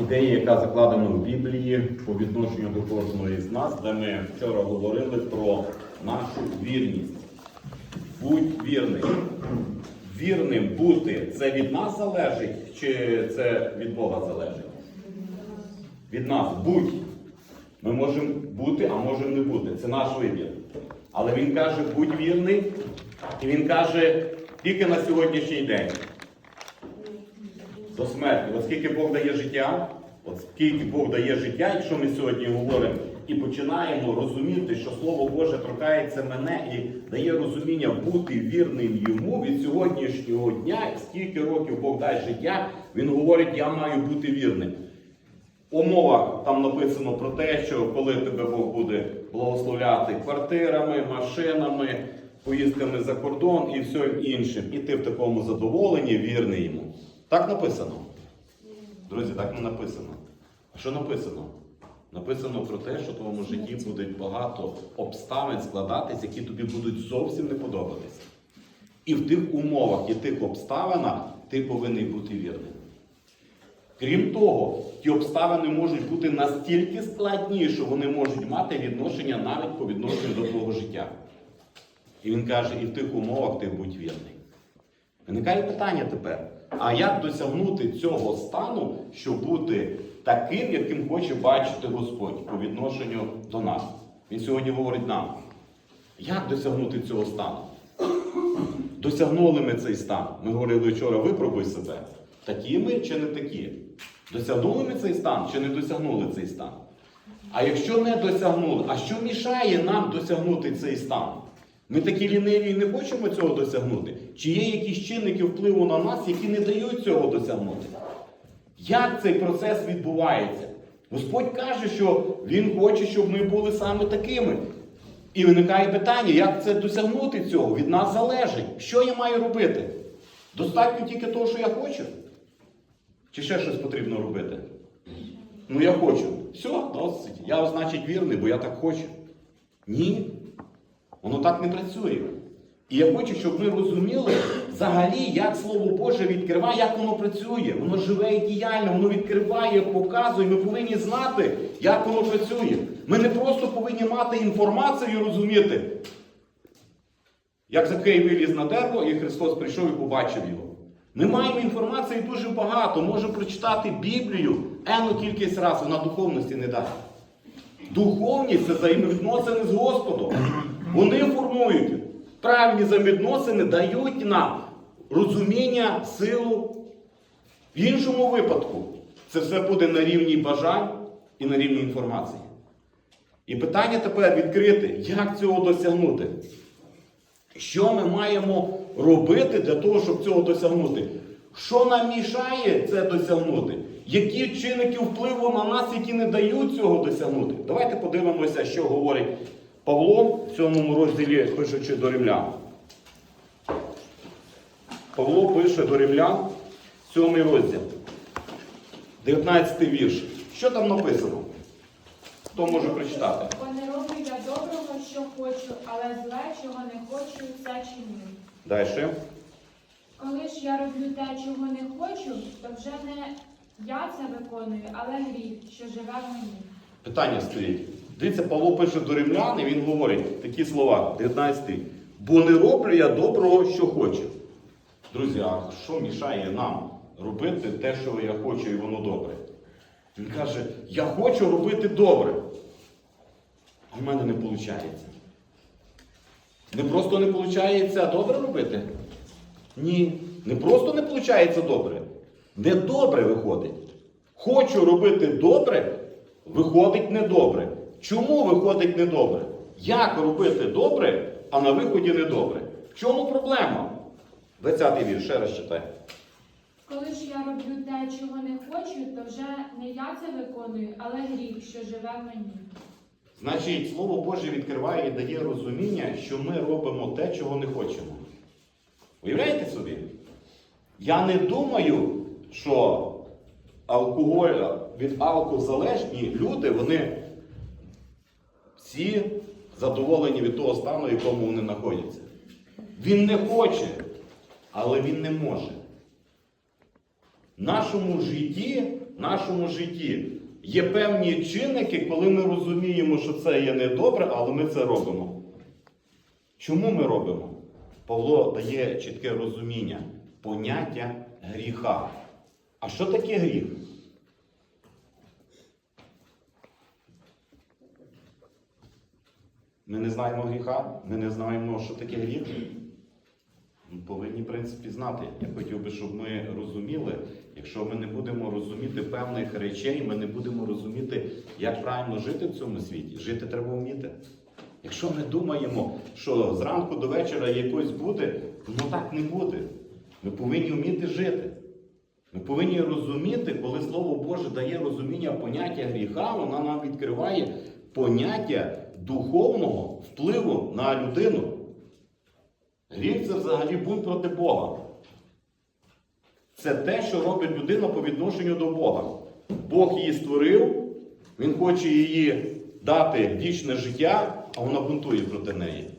ідея, яка закладена в Біблії по відношенню до кожного з нас, де ми вчора говорили про нашу вірність. Будь вірним. Вірним бути це від нас залежить, чи це від Бога залежить? Від нас будь. Ми можемо бути, а можемо не бути. Це наш вибір. Але він каже, будь вірний, і він каже, тільки на сьогоднішній день. До смерті. Оскільки Бог дає життя, оскільки Бог дає життя, якщо ми сьогодні говоримо і починаємо розуміти, що Слово Боже торкається мене і дає розуміння бути вірним йому від сьогоднішнього дня, скільки років Бог дасть життя, він говорить, я маю бути вірним. Умова там написано про те, що коли тебе Бог буде благословляти квартирами, машинами, поїздками за кордон і всім іншим, і ти в такому задоволенні вірний йому. Так написано. Друзі, так не написано. А що написано? Написано про те, що в твоєму житті буде багато обставин складатись, які тобі будуть зовсім не подобатися. І в тих умовах і тих обставинах ти повинен бути вірним. Крім того, ті обставини можуть бути настільки складні, що вони можуть мати відношення навіть по відношенню до твого життя. І він каже, і в тих умовах ти будь вірний. Виникає питання тепер: а як досягнути цього стану, щоб бути таким, яким хоче бачити Господь по відношенню до нас? Він сьогодні говорить нам. Як досягнути цього стану? Досягнули ми цей стан. Ми говорили вчора, випробуй себе. Такі ми чи не такі? Досягнули ми цей стан чи не досягнули цей стан? А якщо не досягнули, а що мішає нам досягнути цей стан? Ми такі ліниві і не хочемо цього досягнути? Чи є якісь чинники впливу на нас, які не дають цього досягнути? Як цей процес відбувається? Господь каже, що Він хоче, щоб ми були саме такими. І виникає питання, як це досягнути цього? Від нас залежить. Що я маю робити? Достатньо тільки того, що я хочу? Чи ще щось потрібно робити? Ну я хочу. Все, досить. Я, значить, вірний, бо я так хочу. Ні. Воно так не працює. І я хочу, щоб ми розуміли взагалі, як Слово Боже відкриває, як воно працює. Воно живе і діяльне, воно відкриває, показує. Ми повинні знати, як воно працює. Ми не просто повинні мати інформацію і розуміти, як Закей виліз на дерево, і Христос прийшов і побачив його. Ми маємо інформації дуже багато. Можемо прочитати Біблію ену кількість разів, вона духовності не дасть. Духовність це взаємовідносини з Господом. Вони формують правильні взаємовідносини, дають нам розуміння, силу. В іншому випадку це все буде на рівні бажань і на рівні інформації. І питання тепер відкрите, як цього досягнути? Що ми маємо робити для того, щоб цього досягнути? Що нам мішає це досягнути? Які чинники впливу на нас, які не дають цього досягнути? Давайте подивимося, що говорить Павло в цьому розділі, пишучи до римлян. Павло пише до римлян, сьомий розділ, 19 вірш. Що там написано? Хто може прочитати? Бо не роблю я доброго, що хочу, але зле, чого не хочу, це чиню. Далі. Коли ж я роблю те, чого не хочу, то вже не я це виконую, але гріх, що живе в мені. Питання стоїть. Дивіться, Павло пише до римлян, і він говорить такі слова, 19. Бо не роблю я доброго, що хочу. Друзі, а що мішає нам робити те, що я хочу, і воно добре? Він каже, я хочу робити добре. А в мене не виходить. Не просто не виходить добре робити? Ні. Не просто не виходить добре. Не добре виходить. Хочу робити добре, виходить недобре. Чому виходить недобре? Як робити добре, а на виході недобре? В чому проблема? 20-й вірш, ще раз читай. Коли ж я роблю те, чого не хочу, то вже не я це виконую, але гріх, що живе в мені. Значить, Слово Боже відкриває і дає розуміння, що ми робимо те, чого не хочемо. Уявляєте собі? Я не думаю, що алкоголь від алкозалежні люди, вони всі задоволені від того стану, в якому вони знаходяться. Він не хоче, але він не може. В нашому житті, в нашому житті є певні чинники, коли ми розуміємо, що це є недобре, але ми це робимо. Чому ми робимо? Павло дає чітке розуміння, поняття гріха. А що таке гріх? Ми не знаємо гріха, ми не знаємо, що таке гріх. Ми повинні, в принципі, знати. Я хотів би, щоб ми розуміли, якщо ми не будемо розуміти певних речей, ми не будемо розуміти, як правильно жити в цьому світі. Жити треба вміти. Якщо ми думаємо, що зранку до вечора якось буде, воно так не буде. Ми повинні вміти жити. Ми повинні розуміти, коли Слово Боже дає розуміння поняття гріха, вона нам відкриває поняття духовного впливу на людину. Гріх це взагалі бунт проти Бога. Це те, що робить людина по відношенню до Бога. Бог її створив, Він хоче її дати вічне життя, а вона бунтує проти неї.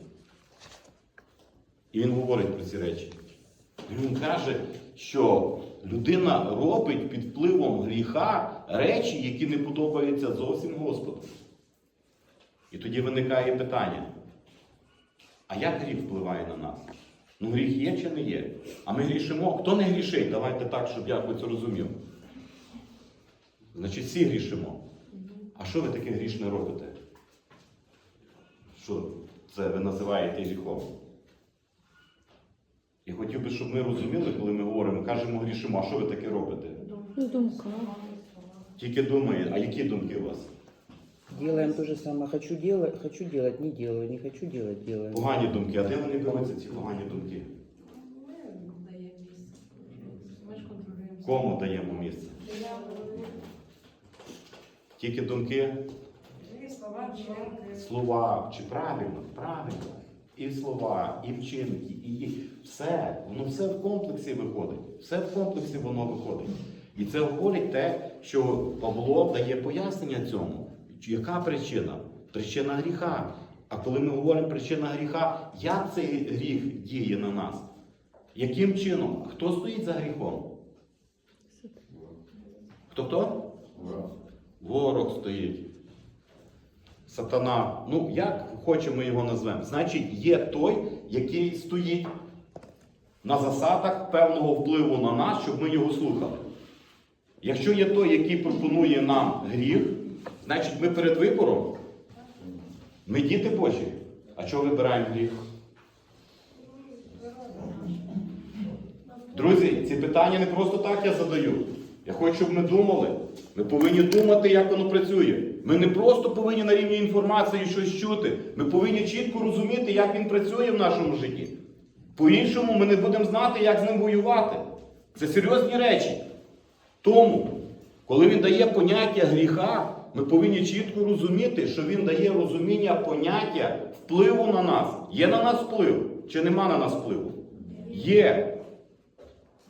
І він говорить про ці речі. Він каже, що людина робить під впливом гріха речі, які не подобаються зовсім Господу. І тоді виникає питання: а як гріх впливає на нас? Ну, гріх є чи не є? А ми грішимо. Хто не грішить? Давайте так, щоб я хоч розумів. Значить, всі грішимо. А що ви таке грішне робите? Що це ви називаєте гріхом? Я хотів би, щоб ми розуміли, коли ми говоримо, кажемо грішимо, а що ви таке робите? Думка. Тільки думає, а які думки у вас? Делаем то же самое. Хочу делать, хочу делать, не делаю, не хочу делать, делаю. Погані думки. А де вони беруться, ці погані думки? Кому даємо місце? Тільки думки, слова. Чи правильно? Правильно. І слова, і вчинки, і все. Воно все в комплексі виходить. Все в комплексі воно виходить. І це говорить те, що Павло дає пояснення цьому. Яка причина? Причина гріха. А коли ми говоримо причина гріха, як цей гріх діє на нас? Яким чином? Хто стоїть за гріхом? Хто хто? Ворог стоїть. Сатана. Ну, як хочемо його назвемо? Значить, є той, який стоїть на засадах певного впливу на нас, щоб ми його слухали. Якщо є той, який пропонує нам гріх, значить ми перед вибором. Ми діти Божі. А чого вибираємо гріх? Друзі, ці питання не просто так я задаю. Я хочу, щоб ми думали. Ми повинні думати, як воно працює. Ми не просто повинні на рівні інформації щось чути. Ми повинні чітко розуміти, як він працює в нашому житті. По-іншому ми не будемо знати, як з ним воювати. Це серйозні речі. Тому, коли він дає поняття гріха, ми повинні чітко розуміти, що він дає розуміння поняття впливу на нас. Є на нас вплив чи нема на нас впливу? Є.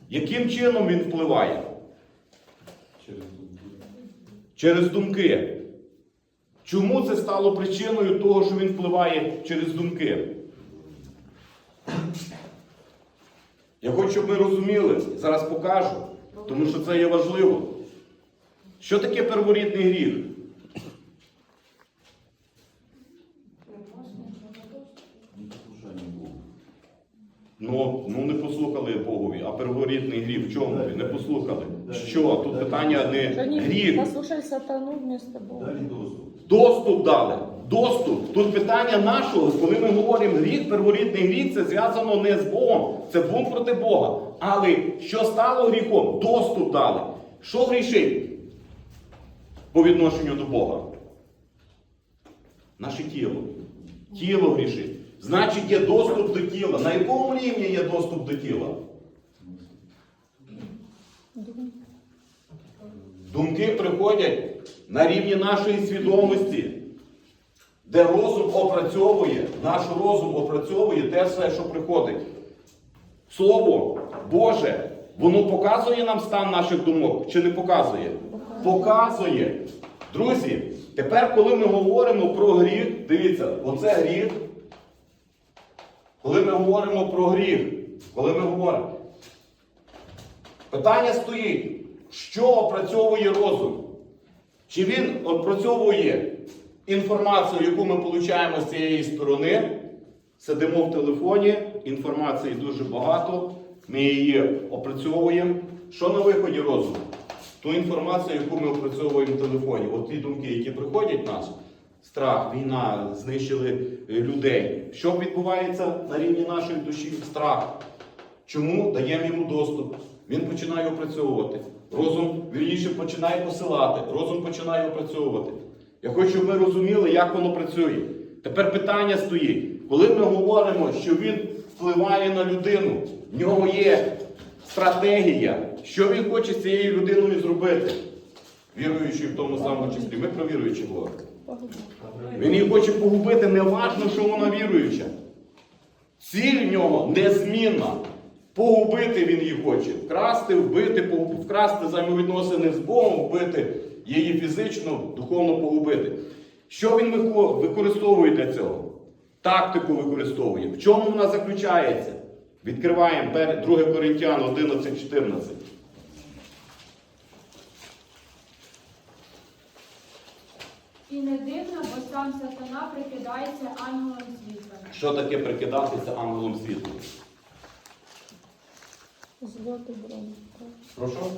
Яким чином він впливає? Через думки. Чому це стало причиною того, що він впливає через думки? Я хочу, щоб ми розуміли, зараз покажу, тому що це є важливо. Що таке перворідний гріх? Ну, ну не послухали Богові, а перворідний гріх в чому? Не послухали. Що? Тут питання не гріх. послушали сатану вместо Бога. Доступ дали. Доступ. Тут питання нашого, коли ми говоримо гріх, перворідний гріх, це зв'язано не з Богом, це бунт проти Бога. Але що стало гріхом? Доступ дали. Що грішить по відношенню до Бога? Наше тіло. Тіло грішить. Значить, є доступ до тіла. На якому рівні є доступ до тіла? Думки приходять на рівні нашої свідомості, де розум опрацьовує, наш розум опрацьовує те все, що приходить. Слово Боже, воно показує нам стан наших думок чи не показує? Показує. Друзі, тепер, коли ми говоримо про гріх, дивіться, оце гріх. Коли ми говоримо про гріх, коли ми говоримо, питання стоїть, що опрацьовує розум? Чи він опрацьовує інформацію, яку ми отримуємо з цієї сторони? Сидимо в телефоні, інформації дуже багато, ми її опрацьовуємо. Що на виході розуму? Ту інформацію, яку ми опрацьовуємо в телефоні, от ті думки, які приходять нас, страх, війна, знищили е, людей. Що відбувається на рівні нашої душі? Страх. Чому даємо йому доступ? Він починає опрацьовувати. Розум вірніше починає посилати, розум починає опрацьовувати. Я хочу, щоб ми розуміли, як воно працює. Тепер питання стоїть, коли ми говоримо, що він впливає на людину, в нього є стратегія, що він хоче з цією людиною зробити, віруючи в тому самому числі. Ми про віруючі говоримо. Він її хоче погубити, не важно, що вона віруюча. Ціль в нього незмінна. Погубити він її хоче. Вкрасти, вбити, погуб- вкрасти взаємовідносини з Богом, вбити її фізично, духовно погубити. Що він використовує для цього? Тактику використовує. В чому вона заключається? Відкриваємо пер- 2 Коринтян 11.14. І не дивно, бо сам сатана прикидається ангелом світла. Що таке прикидатися ангелом світу? Зло добро. Прошу?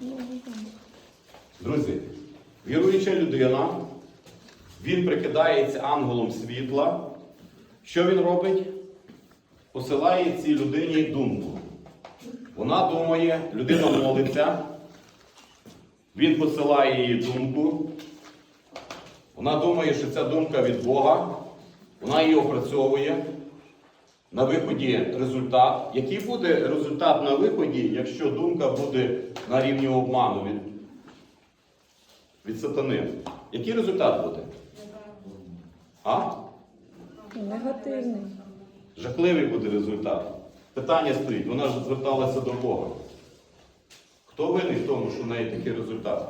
Ну, Друзі, віруюча людина, він прикидається ангелом світла. Що він робить? Посилає цій людині думку. Вона думає, людина молиться, він посилає їй думку. Вона думає, що ця думка від Бога, вона її опрацьовує. На виході результат. Який буде результат на виході, якщо думка буде на рівні обману від, від сатани? Який результат буде? А? Негативний. Жахливий буде результат. Питання стоїть, вона ж зверталася до Бога. Хто винний в тому, що в неї такий результат?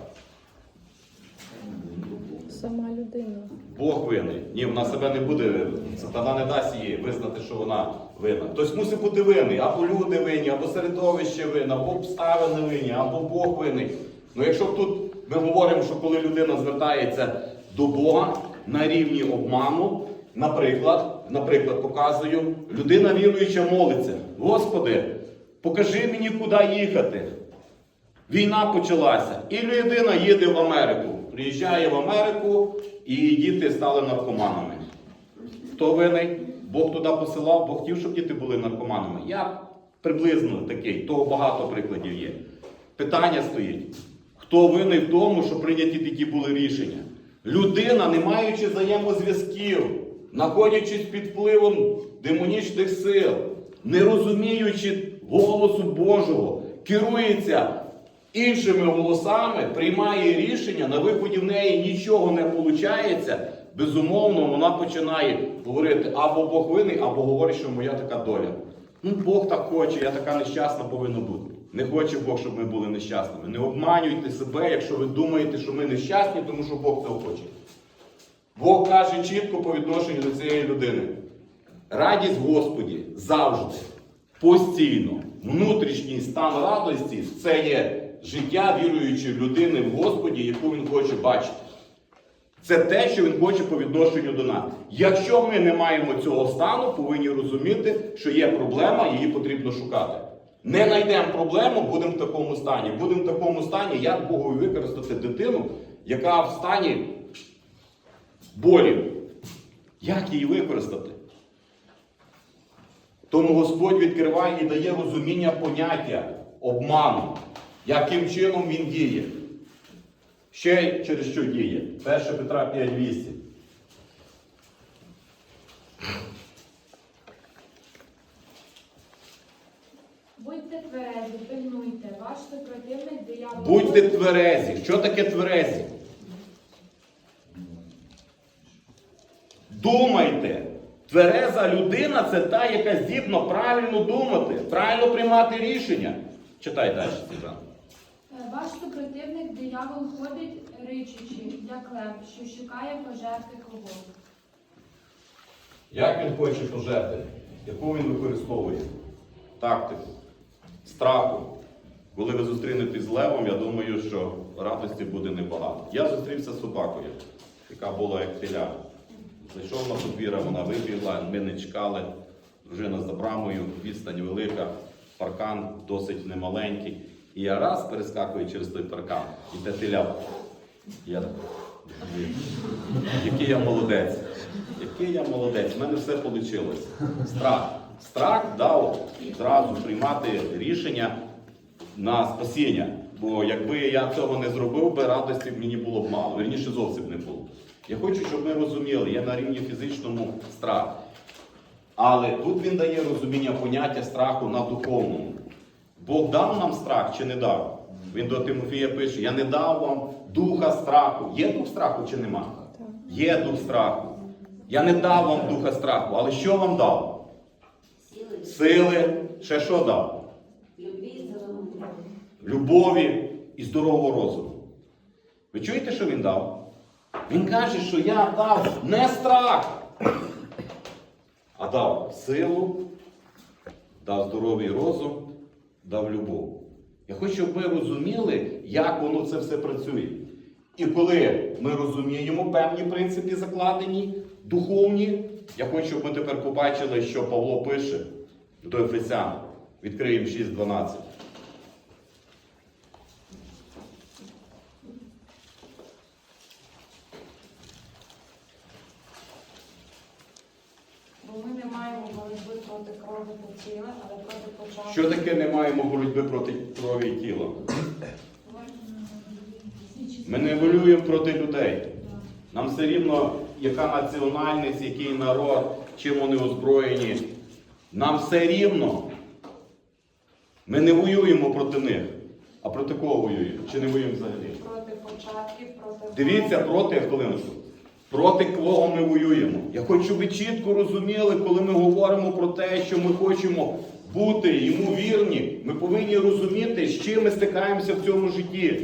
Сама людина. Бог винний. Ні, вона себе не буде, сатана не дасть їй визнати, що вона винна. Хтось мусить бути винний. Або люди винні, або середовище винне, або обставини винні, або Бог винний. Ну якщо тут ми говоримо, що коли людина звертається до Бога на рівні обману, наприклад, наприклад, показую, людина віруюча молиться. Господи, покажи мені, куди їхати. Війна почалася, і людина їде в Америку. Приїжджає в Америку, і діти стали наркоманами. Хто винний? Бог туди посилав, Бог хотів, щоб діти були наркоманами. Я приблизно такий, того багато прикладів є. Питання стоїть: хто винний в тому, що прийняті такі були рішення? Людина, не маючи взаємозв'язків, знаходячись під впливом демонічних сил, не розуміючи голосу Божого, керується іншими голосами, приймає рішення, на виході в неї нічого не виходить. Безумовно, вона починає говорити або Бог винний, або говорить, що моя така доля. Ну, Бог так хоче, я така нещасна повинна бути. Не хоче Бог, щоб ми були нещасними. Не обманюйте себе, якщо ви думаєте, що ми нещасні, тому що Бог цього хоче. Бог каже чітко по відношенню до цієї людини. Радість Господі завжди, постійно. Внутрішній стан радості це є життя віруючої людини в Господі, яку він хоче бачити. Це те, що він хоче по відношенню до нас. Якщо ми не маємо цього стану, повинні розуміти, що є проблема, її потрібно шукати. Не знайдемо проблему, будемо в такому стані. Будемо в такому стані, як Богу використати дитину, яка в стані болів. Як її використати? Тому Господь відкриває і дає розуміння поняття обману, яким чином він діє. Ще через що діє? 1 Петра 5.8. Будьте тверезі, пильнуйте, ваш супротивник диявол. Будьте тверезі. Що таке тверезі? Думайте. Твереза людина це та, яка здібна правильно думати, правильно приймати рішення. Читай далі, Сіжан. Е, Ваш супротивник диявол ходить ричучи, як лев, що шукає пожерти кого. Як він хоче пожерти? Яку він використовує? Тактику, страху, Коли ви зустрінетесь з левом, я думаю, що радості буде небагато. Я зустрівся з собакою, яка була як теля. Зайшов на подвір'я, вона вибігла, ми не чекали. Дружина за брамою, відстань велика, паркан досить немаленький. І я раз перескакую через той паркан, і те теля. Я який я молодець. Який я молодець, в мене все вийшло. Страх. Страх дав зразу приймати рішення на спасіння. Бо якби я цього не зробив, би радості мені було б мало, вірніше зовсім не було. Я хочу, щоб ми розуміли, я на рівні фізичному страх. Але тут він дає розуміння поняття страху на духовному. Бог дав нам страх чи не дав? Він до Тимофія пише: Я не дав вам духа страху. Є дух страху чи нема? Є дух страху. Я не дав вам духа страху, але що вам дав? Сили, ще що дав? Любові і здорового розуму. Ви чуєте, що він дав? Він каже, що я дав не страх, а дав силу, дав здоровий розум, дав любов. Я хочу, щоб ви розуміли, як воно це все працює. І коли ми розуміємо певні принципи закладені, духовні, я хочу, щоб ми тепер побачили, що Павло пише до Ефесян. Відкриємо 6.12. Бо ми не маємо боротьби проти крові та тіла, але проти початку. Що таке не маємо боротьби проти крові і тіла? Ми не волюємо проти людей. Нам все рівно, яка національність, який народ, чим вони озброєні. Нам все рівно. Ми не воюємо проти них. А проти кого воюємо? Чи не воюємо взагалі? Проти початків, проти Дивіться проти хвилинку. Проти кого ми воюємо. Я хочу, щоб ви чітко розуміли, коли ми говоримо про те, що ми хочемо бути йому вірні, ми повинні розуміти, з чим ми стикаємося в цьому житті.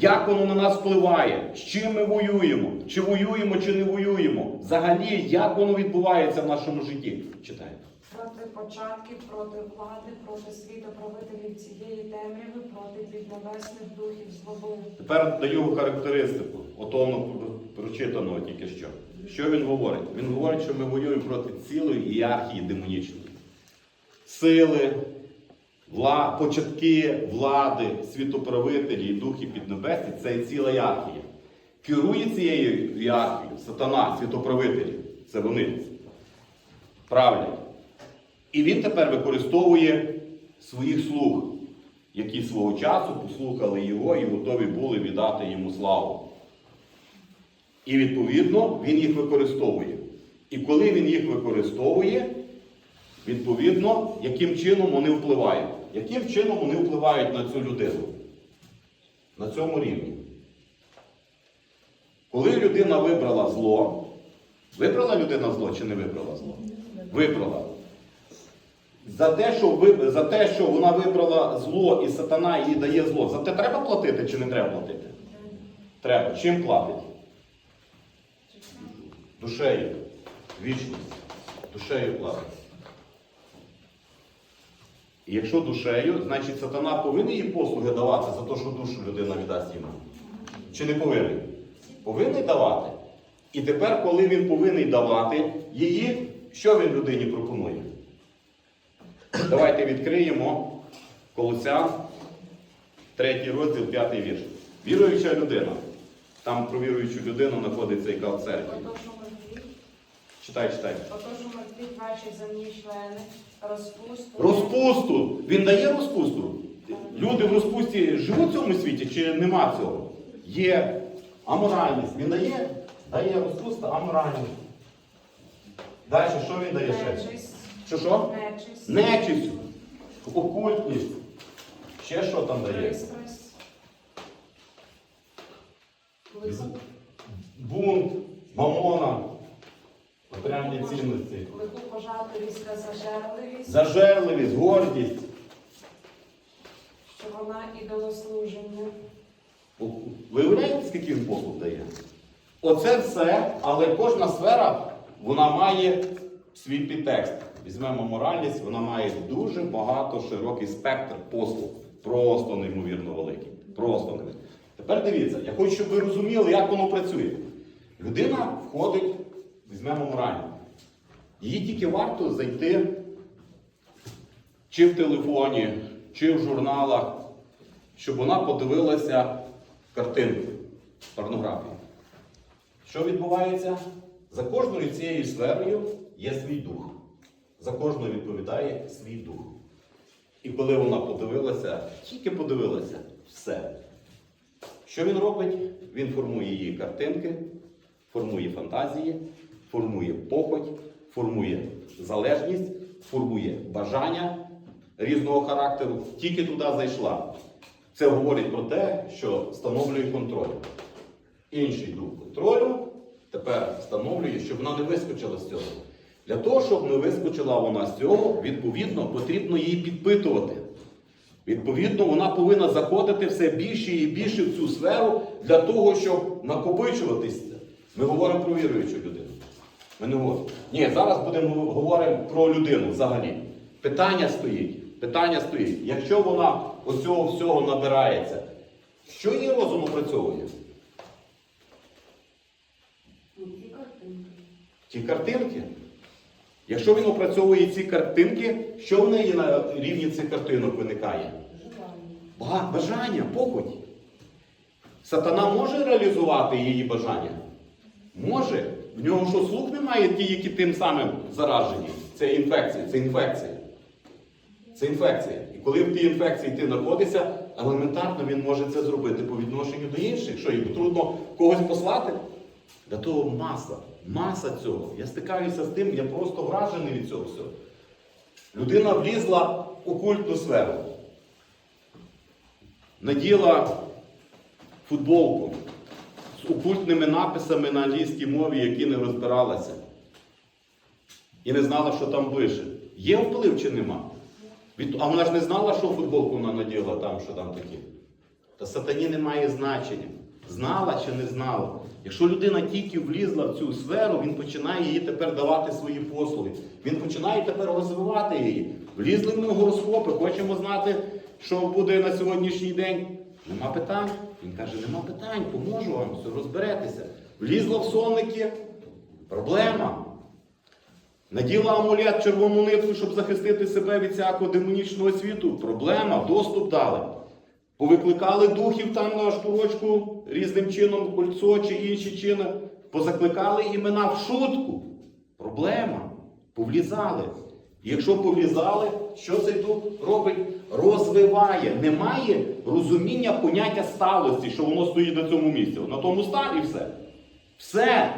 Як воно на нас впливає, з чим ми воюємо, чи воюємо, чи не воюємо. Взагалі, як воно відбувається в нашому житті. Читайте. Проти початків, проти влади, проти світоправителів цієї темряви, проти піднебесних духів злоби. Тепер даю характеристику, отовно прочитаного тільки що. Що він говорить? Він говорить, що ми воюємо проти цілої ієрархії демонічної. Сили, вла, початки влади, світоправителі і духи піднебесні це ціла ієрархія. Керує цією ієрархією сатана, світоправителі. Це вони. Правлять. І він тепер використовує своїх слуг, які свого часу послухали його і готові були віддати йому славу. І відповідно він їх використовує. І коли він їх використовує, відповідно, яким чином вони впливають. Яким чином вони впливають на цю людину? На цьому рівні. Коли людина вибрала зло, вибрала людина зло чи не вибрала зло? Вибрала. За те, що ви- за те, що вона вибрала зло і сатана їй дає зло, за те треба платити чи не треба платити? Треба. Чим платить? Душею. Вічність. Душею платить. І якщо душею, значить сатана повинен їй послуги давати за те, що душу людина віддасть йому. Чи не повинен? Повинен давати. І тепер, коли він повинен давати її, що він людині пропонує? Давайте відкриємо Колося, третій розділ, п'ятий вірш. Віруюча людина. Там про віруючу людину знаходиться яка в церкві. Читай, читай. отож у ваші земні члени, розпусту. Розпусту. Він дає розпусту. Люди в розпусті живуть в цьому світі чи нема цього? Є аморальність. Він дає? Дає розпусту, аморальність. Далі, що він дає ще? Що що? нечисть, Нечисть, окультність. Ще що там дає? пристрасть, лихо, Бунт, мамона, матеріальні цінності. лиху пожадливість та зажерливість, Зажерливість, гордість. що вона ідолослуження. Виявляєте, скільки він послуг дає? Оце все, але кожна сфера вона має свій підтекст. Візьмемо моральність, вона має дуже багато широкий спектр послуг. Просто неймовірно великий. Просто неймовірно. Тепер дивіться, я хочу, щоб ви розуміли, як воно працює. Людина входить, візьмемо морально. Їй тільки варто зайти чи в телефоні, чи в журналах, щоб вона подивилася картинку порнографії. Що відбувається? За кожною цією сферою є свій дух. За кожною відповідає свій дух. І коли вона подивилася, тільки подивилася, все. Що він робить? Він формує її картинки, формує фантазії, формує похоть, формує залежність, формує бажання різного характеру. Тільки туди зайшла. Це говорить про те, що встановлює контроль. Інший дух контролю тепер встановлює, щоб вона не вискочила з цього. Для того, щоб не вискочила вона з цього, відповідно, потрібно її підпитувати. Відповідно, вона повинна заходити все більше і більше в цю сферу для того, щоб накопичуватися. Ми говоримо про віруючу людину. Ми не говоримо. Ні, зараз будемо говоримо про людину взагалі. Питання стоїть. Питання стоїть. Якщо вона оцього всього набирається, що її розум опрацьовує? Ті картинки. Якщо він опрацьовує ці картинки, що в неї на рівні цих картинок виникає? Ба- Бажання, похоть. Сатана може реалізувати її бажання? Може. В нього що слух немає, ті, які тим самим заражені. Це інфекція, це інфекція. Це інфекція. І коли в тій інфекції ти знаходишся, елементарно він може це зробити по відношенню до інших. Що йому трудно когось послати? Для того маса, маса цього. Я стикаюся з тим, я просто вражений від цього всього. Людина влізла в окультну сферу. Наділа футболку з окультними написами на англійській мові, які не розбиралася. І не знала, що там пише. Є вплив чи нема? А вона ж не знала, що футболку вона наділа там, що там таке. Та сатані немає значення. Знала чи не знала. Якщо людина тільки влізла в цю сферу, він починає їй тепер давати свої послуги. Він починає тепер розвивати її. Влізли ми в гороскопи, хочемо знати, що буде на сьогоднішній день. Нема питань. Він каже, нема питань, поможу вам, все, розберетеся. Влізла в сонники, проблема. Наділа амулет червону нитку, щоб захистити себе від всякого демонічного світу. Проблема, доступ дали. Повикликали духів там на штурочку різним чином, кольцо чи інші чини. Позакликали імена в шутку. Проблема. Повлізали. Якщо повлізали, що цей дух робить? Розвиває. Немає розуміння поняття сталості, що воно стоїть на цьому місці. На тому сталі все. Все.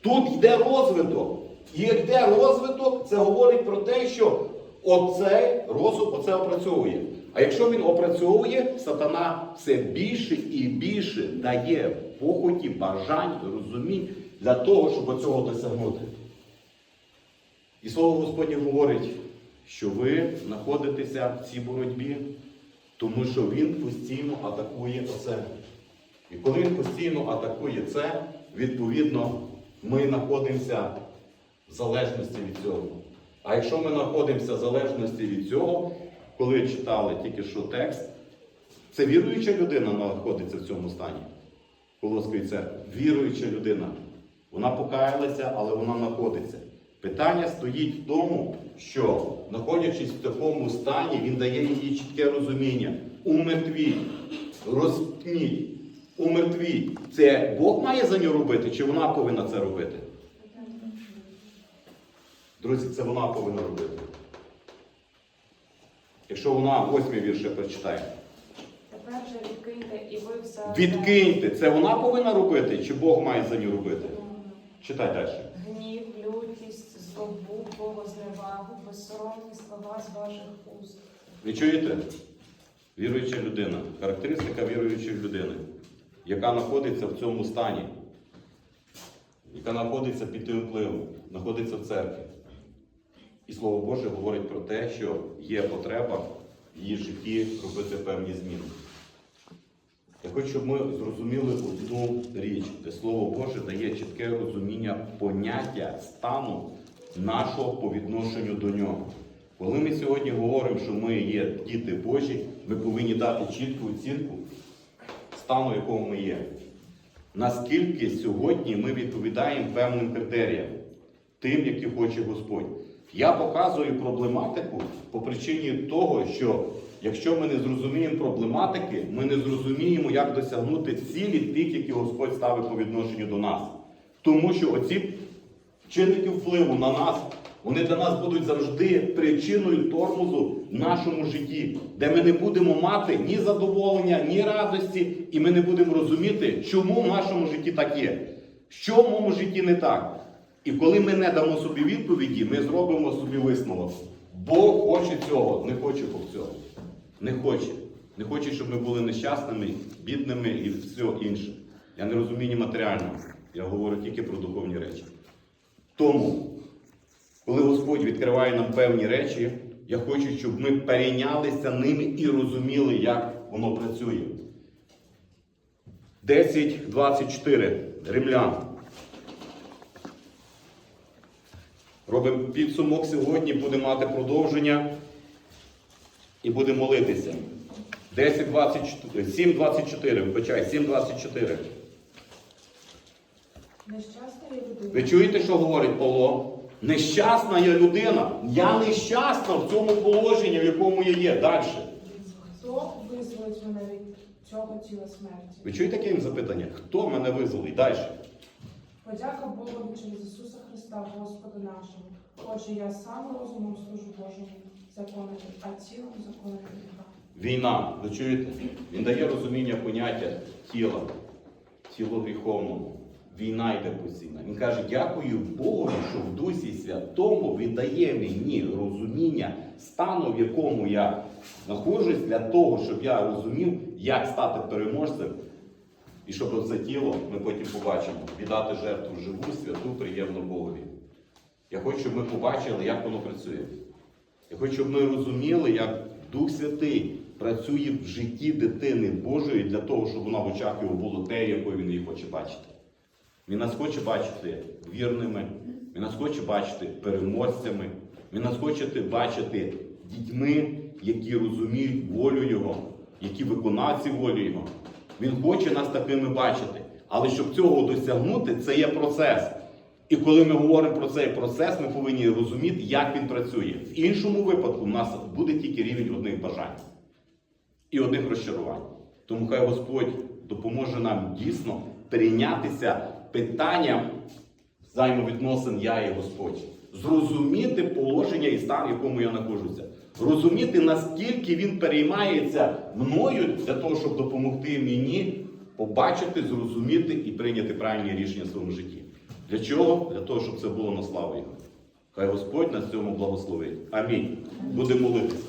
Тут йде розвиток. І йде розвиток, це говорить про те, що оцей розум оце опрацьовує. А якщо він опрацьовує, сатана все більше і більше дає похоті, бажань, розумінь для того, щоб цього досягнути. І слово Господнє говорить, що ви знаходитеся в цій боротьбі, тому що він постійно атакує оце. І коли він постійно атакує це, відповідно, ми знаходимося в залежності від цього. А якщо ми знаходимося в залежності від цього, коли читали тільки що текст, це віруюча людина знаходиться в цьому стані Колоської церкви. Віруюча людина. Вона покаялася, але вона знаходиться. Питання стоїть в тому, що, знаходячись в такому стані, він дає їй чітке розуміння. Умертвіть, розпніть, умертвіть. Це Бог має за нього робити, чи вона повинна це робити? Друзі, це вона повинна робити. Якщо вона восьмий вірше прочитає. Тепер же відкиньте і ви все. Відкиньте, це вона повинна робити, чи Бог має за нього робити? Читай далі. Гнів, лютість, злобу, богозневагу, безсоромні слова з ваших уст. Ви чуєте? Віруюча людина. Характеристика віруючої людини, яка знаходиться в цьому стані, яка знаходиться під тим впливом, знаходиться в церкві. І Слово Боже говорить про те, що є потреба в її житті робити певні зміни. Я хочу, щоб ми зрозуміли одну річ, де Слово Боже дає чітке розуміння поняття стану нашого по відношенню до нього. Коли ми сьогодні говоримо, що ми є діти Божі, ми повинні дати чітку оцінку стану, в якому ми є. Наскільки сьогодні ми відповідаємо певним критеріям, тим, які хоче Господь. Я показую проблематику по причині того, що якщо ми не зрозуміємо проблематики, ми не зрозуміємо, як досягнути цілі тих, які Господь ставить по відношенню до нас. Тому що оці чинники впливу на нас, вони для нас будуть завжди причиною тормозу в нашому житті, де ми не будемо мати ні задоволення, ні радості, і ми не будемо розуміти, чому в нашому житті так є, що в моєму житті не так. І коли ми не дамо собі відповіді, ми зробимо собі висновок. Бог хоче цього, не хоче Бог цього. Не хоче. Не хоче, щоб ми були нещасними, бідними і все інше. Я не розумію матеріального. Я говорю тільки про духовні речі. Тому, коли Господь відкриває нам певні речі, я хочу, щоб ми перейнялися ними і розуміли, як воно працює. 10.24. Римлян. Робимо підсумок сьогодні, будемо мати продовження і будемо молитися. 10.24, 7.24, вибачай, 7.24. Нещасна є людина. Ви чуєте, що говорить Павло? Нещасна я людина. Я нещасна в цьому положенні, в якому я є. Далі. Хто визволить мене від цього тіла смерті? Ви чуєте яке їм запитання? Хто мене визволить? Далі. Подяка Богу через Ісуса Христа, Господа нашого. Отже, я сам розумом служу Божому закону, а тілом закону гріха. Війна, ви чуєте? Він дає розуміння поняття тіла, тіло гріховному. Війна йде постійно. Він каже, дякую Богу, що в Дусі Святому він дає мені розуміння стану, в якому я знаходжусь, для того, щоб я розумів, як стати переможцем. І щоб це тіло ми потім побачимо, віддати жертву живу, святу, приємну Богові. Я хочу, щоб ми побачили, як воно працює. Я хочу, щоб ми розуміли, як Дух Святий працює в житті дитини Божої для того, щоб вона в очах його було те, якою він її хоче бачити. Він нас хоче бачити вірними, він нас хоче бачити переможцями, він нас хоче бачити дітьми, які розуміють волю Його, які виконавці волі Його. Він хоче нас такими бачити. Але щоб цього досягнути, це є процес. І коли ми говоримо про цей процес, ми повинні розуміти, як він працює. В іншому випадку в нас буде тільки рівень одних бажань і одних розчарувань. Тому хай Господь допоможе нам дійсно прийнятися питанням взаємовідносин я і Господь. Зрозуміти положення і стан, в якому я знаходжуся. Розуміти, наскільки він переймається мною для того, щоб допомогти мені побачити, зрозуміти і прийняти правильні рішення в своєму житті. Для чого? Для того, щоб це було на славу Його. Хай Господь нас цьому благословить. Амінь. Будемо молитися.